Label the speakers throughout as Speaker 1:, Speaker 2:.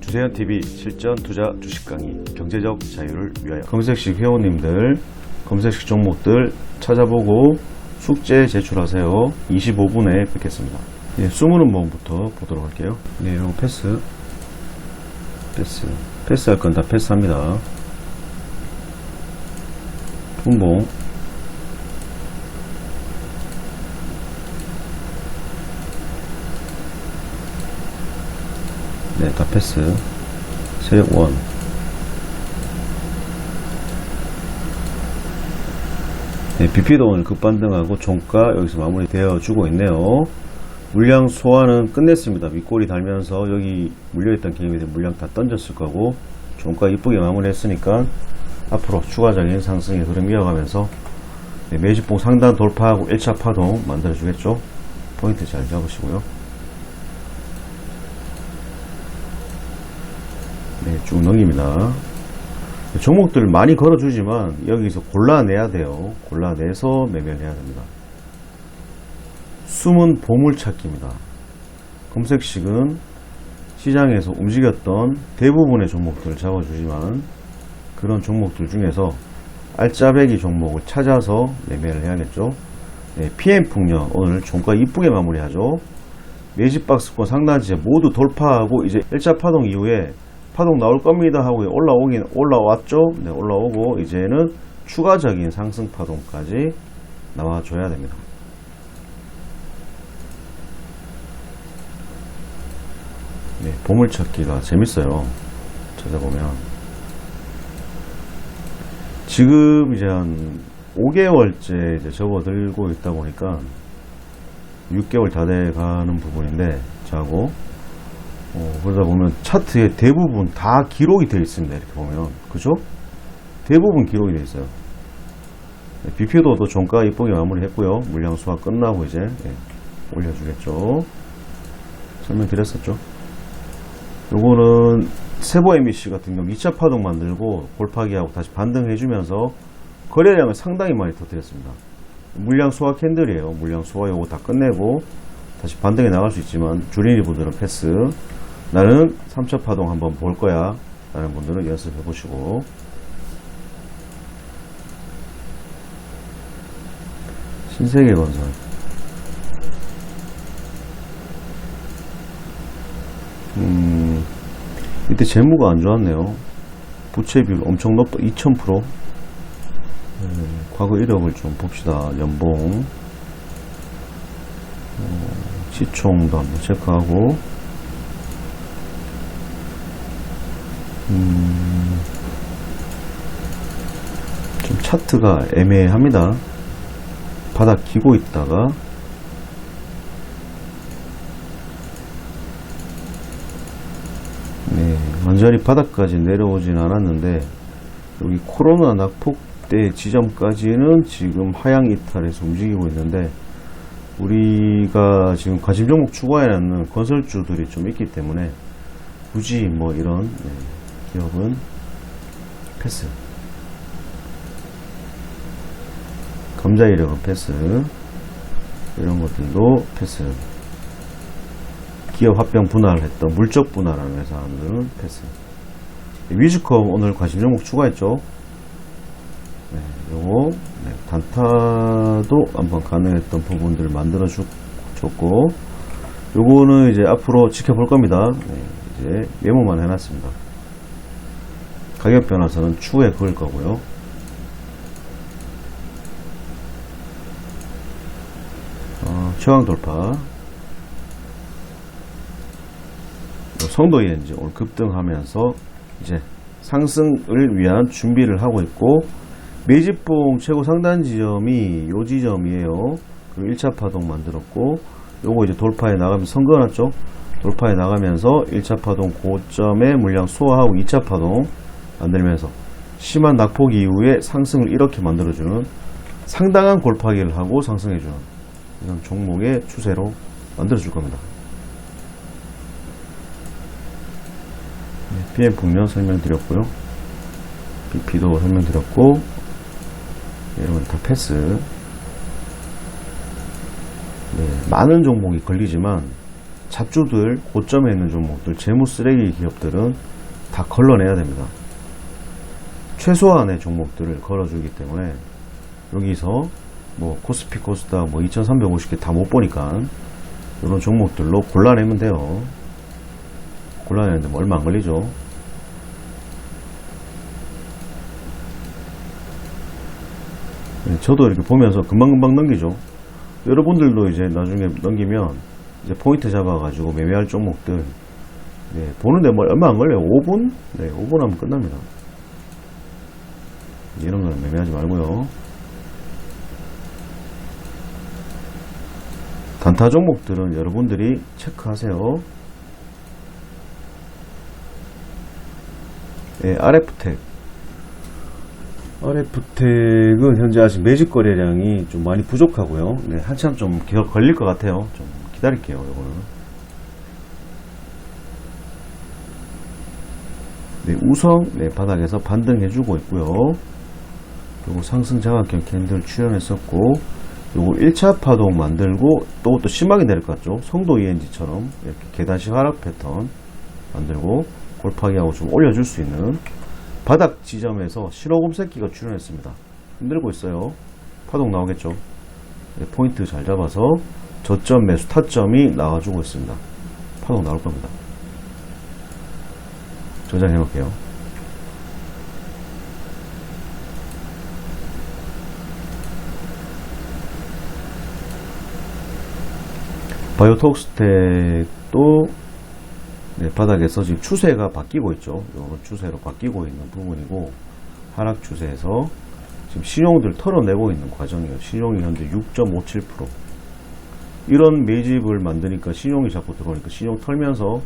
Speaker 1: 주세현 TV 실전 투자 주식 강의 경제적 자유를 위하여 검색식 회원님들 검색식 종목들 찾아보고 숙제 제출하세요. 25분에 뵙겠습니다. 예, 숨은 모음부터 보도록 할게요. 네, 이거 패스. 패스. 패스할 건 다 패스합니다. 분봉. 다 패스. 세력 원. 네, BP도 급반등하고 종가 여기서 마무리 되어 주고 있네요. 물량 소화는 끝냈습니다. 윗골이 달면서 여기 물려있던 개미들 물량 다 던졌을 거고 종가 이쁘게 마무리 했으니까 앞으로 추가적인 상승의 흐름 이어가면서 네, 매집봉 상단 돌파하고 1차 파동 만들어 주겠죠. 포인트 잘 잡으시고요. 쭉 넘깁니다. 종목들 많이 걸어주지만 여기서 골라내야 돼요. 골라내서 매매를 해야 됩니다. 숨은 보물찾기입니다. 검색식은 시장에서 움직였던 대부분의 종목들을 잡아주지만 그런 종목들 중에서 알짜배기 종목을 찾아서 매매를 해야겠죠. 네, PM풍력 오늘 종가 이쁘게 마무리하죠. 매집박스권 상단지에 모두 돌파하고 이제 1차 파동 이후에 파동 나올 겁니다 하고 올라오긴 올라왔죠. 네, 올라오고 이제는 추가적인 상승 파동까지 나와줘야 됩니다. 네, 보물찾기가 재밌어요. 찾아보면 지금 이제 한 5개월째 이제 접어들고 있다 보니까 6개월 다 돼가는 부분인데 자고 어, 그러다 보면 차트에 대부분 다 기록이 되어 있습니다. 이렇게 보면. 그죠? 대부분 기록이 되어 있어요. 네, BP도도 종가 이쁘게 마무리했고요. 물량 수화 끝나고 이제 예, 올려주겠죠. 설명드렸었죠. 요거는 세보 MBC 같은 경우 2차 파동 만들고 골파기하고 다시 반등해주면서 거래량을 상당히 많이 터뜨렸습니다. 물량 수화 캔들이에요. 물량 수화 요거 다 끝내고 다시 반등해 나갈 수 있지만 주린이 분들은 패스. 나는 3차 파동 한번 볼 거야. 라는 분들은 연습해 보시고. 신세계 건설. 음, 이때 재무가 안 좋았네요. 부채 비율 엄청 높다. 2000%. 음, 과거 이력을 좀 봅시다. 연봉. 어, 시총도 한번 체크하고. 음, 좀 차트가 애매합니다. 바닥 기고 있다가. 네, 완전히 바닥까지 내려오진 않았는데 여기 코로나 낙폭대 지점까지는 지금 하향 이탈해서 움직이고 있는데 우리가 지금 관심 종목 추가해놨는 건설주들이 좀 있기 때문에 굳이 뭐 이런 네, 기업은 패스. 감자 이력은 패스. 이런 것들도 패스. 기업 합병 분할했던 물적 분할하는 회사는 패스. 위즈컵 오늘 관심 종목 추가했죠? 네, 요거 네, 단타도 한번 가능했던 부분들을 만들어 주, 줬고 요거는 이제 앞으로 지켜볼 겁니다. 네, 이제 메모만 해놨습니다 가격 변화선은 추후에 그을 거고요 어, 최강 돌파 성도 ENG 오늘 급등하면서 이제 상승을 위한 준비를 하고 있고 매집봉 최고 상단 지점이 요 지점이에요. 그 1차 파동 만들었고 요거 이제 돌파에 나가면 선거놨죠. 돌파에 나가면서 1차 파동 고점에 물량 소화하고 2차 파동 만들면서 심한 낙폭 이후에 상승을 이렇게 만들어주는 상당한 골파기를 하고 상승해주는 이런 종목의 추세로 만들어줄 겁니다. 네, PM 북면 설명드렸고요. BP도 설명드렸고 이런 건다 패스. 네, 많은 종목이 걸리지만 잡주들, 고점에 있는 종목들, 재무 쓰레기 기업들은 다 걸러내야 됩니다. 최소한의 종목들을 걸어주기 때문에 여기서 뭐 코스피 코스닥 뭐 2350개 다 못 보니까 이런 종목들로 골라내면 돼요. 골라내는데 뭐 얼마 안 걸리죠. 네, 저도 이렇게 보면서 금방금방 넘기죠. 여러분들도 이제 나중에 넘기면 이제 포인트 잡아 가지고 매매할 종목들 네, 보는데 뭐 얼마 안 걸려요. 5분? 네, 5분 하면 끝납니다. 이런 거는 매매하지 말고요. 단타 종목들은 여러분들이 체크하세요. 예, RF텍. RF텍은 현재 아직 매집 거래량이 좀 많이 부족하고요. 네, 한참 좀 걸릴 것 같아요. 좀 기다릴게요, 이거는. 네, 우성 네, 바닥에서 반등해주고 있고요. 그리고 상승 장악형 캔들 출현했었고, 요거 1차 파동 만들고 또 또 심하게 내릴 것 같죠? 성도 ENG처럼 이렇게 계단식 하락 패턴 만들고 골파기하고 좀 올려줄 수 있는 바닥 지점에서 실어금 새끼가 출현했습니다. 흔들고 있어요. 파동 나오겠죠? 네, 포인트 잘 잡아서 저점 매수 타점이 나와주고 있습니다. 파동 나올 겁니다. 저장해 놓을게요. 바이오톡스텍도 네, 바닥에서 지금 추세가 바뀌고 있죠. 이런 추세로 바뀌고 있는 부분이고 하락 추세에서 지금 신용들 털어내고 있는 과정이에요. 신용이 현재 6.57% 이런 매집을 만드니까 신용이 자꾸 들어오니까 신용 털면서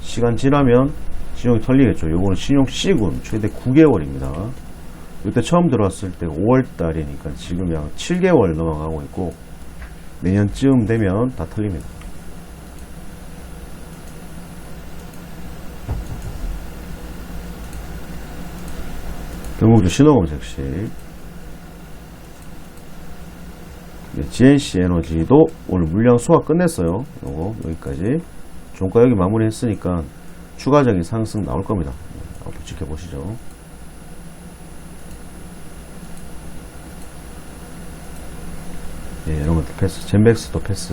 Speaker 1: 시간 지나면 신용이 털리겠죠. 요거는 신용 C군 최대 9개월입니다. 이때 처음 들어왔을 때 5월 달이니까 지금 약 7개월 넘어가고 있고 내년쯤 되면 다 털립니다. 경북도 신호검색식 네, GNC 에너지도 오늘 물량 소화 끝냈어요. 요거 여기까지 종가 여기 마무리 했으니까 추가적인 상승 나올 겁니다. 네, 앞으로 지켜보시죠. 네, 것도 패스, 젠백스도 패스.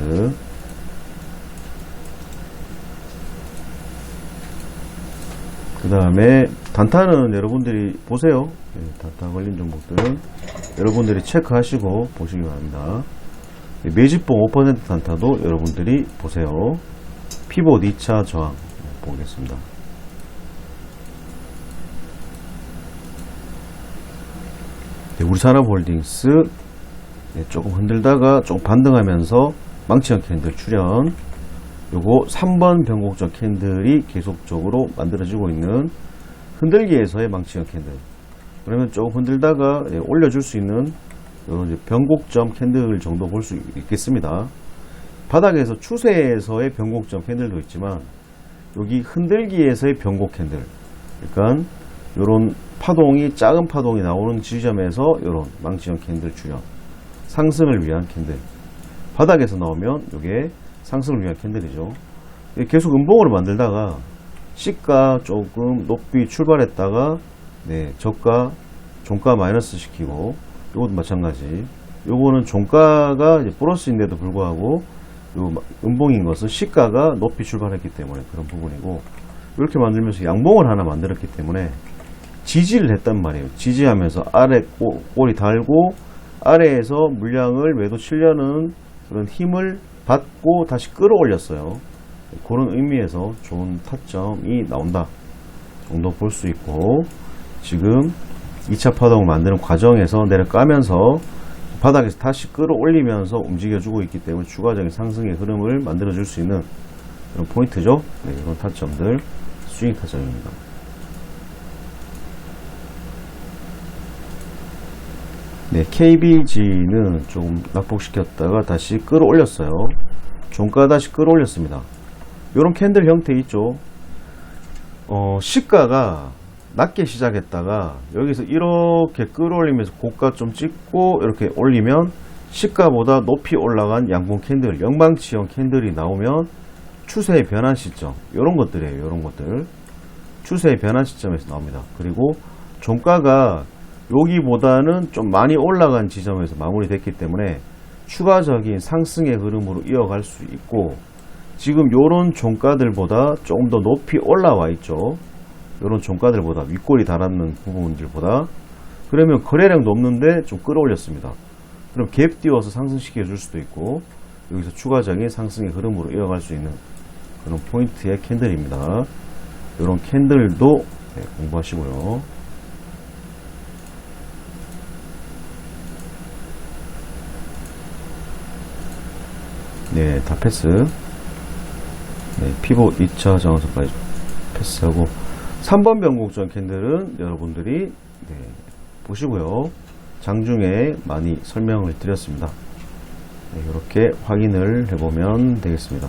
Speaker 1: 그 다음에 단타는 여러분들이 보세요. 네, 단타 걸린 종목들은 여러분들이 체크하시고 보시기 바랍니다. 네, 매집봉 5% 단타도 여러분들이 보세요. 피봇 2차 저항 보겠습니다. 네, 우리산업홀딩스 네, 조금 흔들다가 조금 반등하면서 망치형 캔들 출현 요거 3번 변곡적 캔들이 계속적으로 만들어지고 있는 흔들기에서의 망치형 캔들. 그러면 조금 흔들다가 예, 올려줄 수 있는 이제 변곡점 캔들 정도 볼 수 있겠습니다. 바닥에서 추세에서의 변곡점 캔들도 있지만 여기 흔들기에서의 변곡 캔들. 그러니까 요런 파동이 작은 파동이 나오는 지점에서 요런 망치형 캔들 출현 상승을 위한 캔들. 바닥에서 나오면 이게 상승을 위한 캔들이죠. 계속 음봉으로 만들다가 시가 조금 높이 출발했다가 네 저가 종가 마이너스 시키고 이것도 마찬가지. 요거는 종가가 플러스인데도 불구하고 요 음봉인 것은 시가가 높이 출발했기 때문에 그런 부분이고 이렇게 만들면서 양봉을 하나 만들었기 때문에 지지를 했단 말이에요. 지지하면서 아래 꼬, 꼬리 달고 아래에서 물량을 매도 치려는 그런 힘을 받고 다시 끌어올렸어요. 그런 의미에서 좋은 타점이 나온다 정도 볼 수 있고 지금 2차 파동을 만드는 과정에서 내려가면서 바닥에서 다시 끌어올리면서 움직여주고 있기 때문에 추가적인 상승의 흐름을 만들어줄 수 있는 그런 포인트죠. 네, 이런 타점들 스윙 타점입니다. 네, KBG는 조금 낙폭시켰다가 다시 끌어올렸어요. 종가 다시 끌어올렸습니다. 이런 캔들 형태 있죠. 어, 시가가 낮게 시작했다가 여기서 이렇게 끌어올리면서 고가 좀 찍고 이렇게 올리면 시가보다 높이 올라간 양봉 캔들, 영방치형 캔들이 나오면 추세의 변환 시점 이런 것들이에요. 이런 것들 추세의 변환 시점에서 나옵니다. 그리고 종가가 여기보다는 좀 많이 올라간 지점에서 마무리됐기 때문에 추가적인 상승의 흐름으로 이어갈 수 있고 지금 요런 종가들보다 조금 더 높이 올라와 있죠. 요런 종가들보다 윗골이 달았는 부분들보다 그러면 거래량도 없는데 좀 끌어올렸습니다. 그럼 갭 띄워서 상승시켜 줄 수도 있고 여기서 추가적인 상승의 흐름으로 이어갈 수 있는 그런 포인트의 캔들입니다. 이런 캔들도 네, 공부하시고요. 네, 다 패스. 네, 피보 2차 정원선까지 패스하고 3번 변곡전 캔들은 여러분들이 네, 보시고요. 장중에 많이 설명을 드렸습니다. 네, 이렇게 확인을 해보면 되겠습니다.